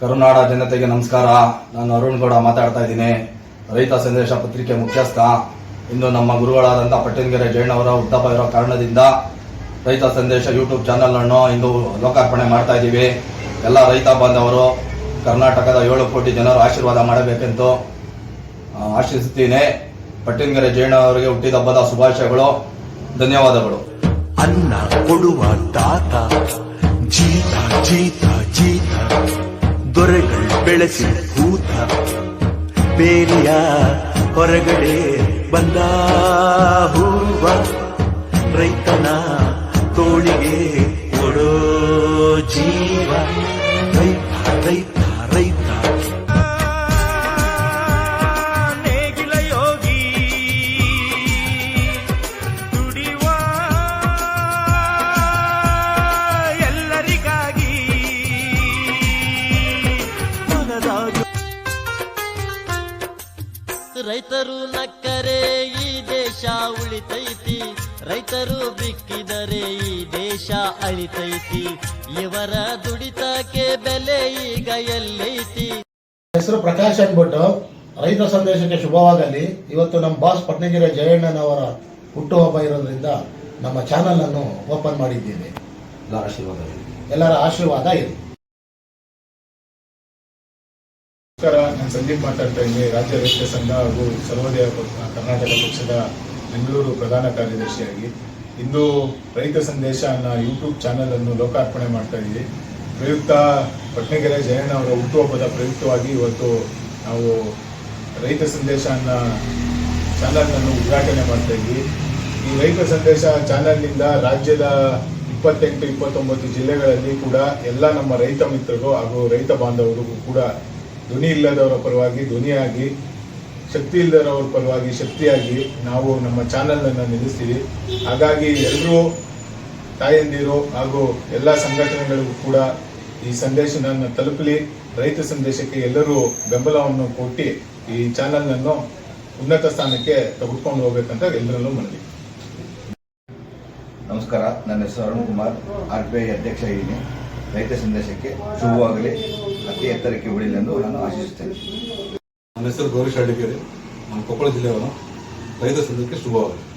ಕರುನಾಡ ಜನತೆಗೆ ನಮಸ್ಕಾರ. ನಾನು ಅರುಣ್ ಗೌಡ ಮಾತಾಡ್ತಾ ಇದ್ದೀನಿ. ರೈತ ಸಂದೇಶ ಪತ್ರಿಕೆ ಮುಖ್ಯಸ್ಥ. ಇಂದು ನಮ್ಮ ಗುರುಗಳಾದಂಥ ಪಟ್ಟಣಗೆರೆ ಜೈನ್ ಅವರ ಹುಟ್ಟಹಬ್ಬ ಇರೋ ಕಾರಣದಿಂದ ರೈತ ಸಂದೇಶ ಯೂಟ್ಯೂಬ್ ಚಾನೆಲ್ ಅನ್ನು ಇಂದು ಲೋಕಾರ್ಪಣೆ ಮಾಡ್ತಾ ಇದ್ದೀವಿ. ಎಲ್ಲ ರೈತ ಬಾಂಧವರು ಕರ್ನಾಟಕದ ಏಳು ಕೋಟಿ ಜನರು ಆಶೀರ್ವಾದ ಮಾಡಬೇಕೆಂದು ಆಶಿಸುತ್ತೇನೆ ಪಟ್ಟಣಗೆರೆ ಜೈನ ಅವರಿಗೆ ಹುಟ್ಟಿದ ಹಬ್ಬದ ಶುಭಾಶಯಗಳು. ಧನ್ಯವಾದಗಳು. ಅನ್ನ ಕೊಡುವ ತಾತ ಜೀತ ಜೀತ ಜೀತ. ದೊರೆಗಳು ಬೆಳೆಸಿ ಭೂತ ಬೇಲಿಯ ಹೊರಗಡೆ ಬಂದ ಹೂವ ರೈತನ ರೈತರು ನಕ್ಕರೆ ಈ ದೇಶ ಉಳಿತೈತಿ. ರೈತರು ಬಿಕ್ಕಿದರೆ ಈ ದೇಶ ಅಳಿತೈತಿ. ಇವರ ದುಡಿತಕ್ಕೆ ಬೆಲೆ ಈಗ ಎಲ್ಲೈತಿ. ಹೆಸರು ಪ್ರಕಾಶ್ ಅಂದ್ಬಿಟ್ಟು ರೈತ ಸಂದೇಶಕ್ಕೆ ಶುಭವಾಗಲಿ. ಇವತ್ತು ನಮ್ಮ ಬಾಸ್ ಪಟ್ನಗಿರಿ ಜಯಣ್ಣನವರ ಹುಟ್ಟುಹಬ್ಬ ಇರೋದ್ರಿಂದ ನಮ್ಮ ಚಾನಲ್ ಅನ್ನು ಓಪನ್ ಮಾಡಿದ್ದೇನೆ ಎಲ್ಲ ಆಶೀರ್ವಾದ ಎಲ್ಲರ ಆಶೀರ್ವಾದ ಇರಲಿ ನಮಸ್ಕಾರ ನಾನು ಸಂದೀಪ್ ಮಾತಾಡ್ತಾ ಇದ್ದೀನಿ. ರಾಜ್ಯ ರೈತ ಸಂಘ ಹಾಗೂ ಸರ್ವೋದಯ ಕರ್ನಾಟಕ ಪಕ್ಷದ ಬೆಂಗಳೂರು ಪ್ರಧಾನ ಕಾರ್ಯದರ್ಶಿಯಾಗಿ. ಇಂದು ರೈತ ಸಂದೇಶ ಅನ್ನೋ ಯೂಟ್ಯೂಬ್ ಚಾನೆಲ್ ಅನ್ನು ಲೋಕಾರ್ಪಣೆ ಮಾಡ್ತಾ ಇದ್ದೀವಿ. ಪ್ರಯುಕ್ತ ಪಟ್ನಗೆರೆ ಜಯಣ್ಣ ಅವರ ಹುಟ್ಟುಹಬ್ಬದ ಪ್ರಯುಕ್ತವಾಗಿ ಇವತ್ತು ನಾವು ರೈತ ಸಂದೇಶ ಅನ್ನೋ ಚಾನಲ್ ಅನ್ನು ಉದ್ಘಾಟನೆ ಮಾಡ್ತಾ ಇದ್ವಿ ಈ ರೈತ ಸಂದೇಶ ಚಾನಲ್ನಿಂದ ರಾಜ್ಯದ ಇಪ್ಪತ್ತೆಂಟು, ಇಪ್ಪತ್ತೊಂಬತ್ತು ಜಿಲ್ಲೆಗಳಲ್ಲಿ ಕೂಡ ಎಲ್ಲ ನಮ್ಮ ರೈತ ಮಿತ್ರರು ಹಾಗೂ ರೈತ ಬಾಂಧವರಿಗೂ ಕೂಡ ಧ್ವನಿ ಇಲ್ಲದವರ ಪರವಾಗಿ, ಧ್ವನಿಯಾಗಿ, ಶಕ್ತಿ ಇಲ್ಲದವರ ಪರವಾಗಿ, ಶಕ್ತಿಯಾಗಿ ನಾವು ನಮ್ಮ ಚಾನಲ್ ಅನ್ನು ನಿಲ್ಲಿಸ್ತೀವಿ. ಹಾಗಾಗಿ ಎಲ್ಲರೂ ತಾಯಂದಿರು ಹಾಗೂ ಎಲ್ಲ ಸಂಘಟನೆಗಳಿಗೂ ಕೂಡ ಈ ಸಂದೇಶವನ್ನು ತಲುಪಲಿ. ರೈತ ಸಂದೇಶಕ್ಕೆ ಎಲ್ಲರೂ ಬೆಂಬಲವನ್ನು ಕೊಟ್ಟು ಈ ಚಾನಲ್ ಅನ್ನು ಉನ್ನತ ಸ್ಥಾನಕ್ಕೆ ತೆಗೆದುಕೊಂಡು ಹೋಗ್ಬೇಕಂತ ಎಲ್ಲರಲ್ಲೂ ಮನವಿ. ನಮಸ್ಕಾರ. ನನ್ನ ಹೆಸರು Arun Kumar. R B I ಅಧ್ಯಕ್ಷ ಇದ್ದೀನಿ. ರೈತ ಸಂದೇಶಕ್ಕೆ ಶುಭವಾಗಲಿ. ಅತಿ ಎತ್ತರಕ್ಕೆ ಉಳಿಲಿ ಎಂದು ನಾನು ಆಶಿಸುತ್ತೇನೆ. ನನ್ನ ಹೆಸರು ಗೌರೀಶ್ ಅಡ್ಡಿಗೇರಿ ನಾನು ಕೊಪ್ಪಳ ಜಿಲ್ಲೆಯವನು. ರೈತ ಸಂಘಕ್ಕೆ ಶುಭವಾಗಲಿ.